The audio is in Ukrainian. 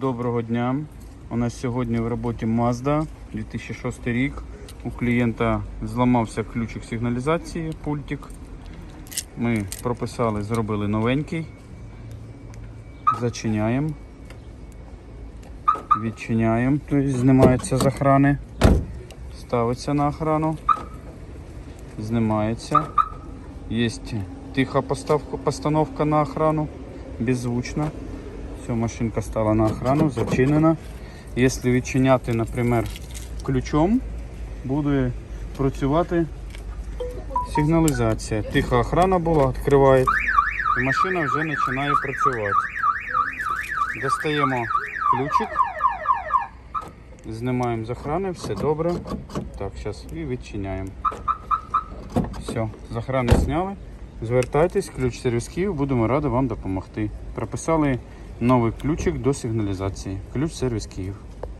Доброго дня. У нас сьогодні в роботі Mazda 2006 рік. У клієнта зламався ключик сигналізації, пультик. Ми прописали, зробили новенький. Зачиняємо. Відчиняємо, тобто знімається з охрани. Ставиться на охрану. Знімається. Є тиха постановка на охрану, беззвучна. Все, машинка стала на охрану, зачинена. Якщо відчиняти, наприклад, ключом, буде працювати сигналізація. Тиха охрана була, відкриває, і машина вже починає працювати. Достаємо ключик, знімаємо з охрани, все добре. Так, зараз і відчиняємо. Все, з охрани зняли. Звертайтесь, ключ сервіс Київ, будемо раді вам допомогти. Прописали новий ключик до сигналізації. Ключ сервіс Київ.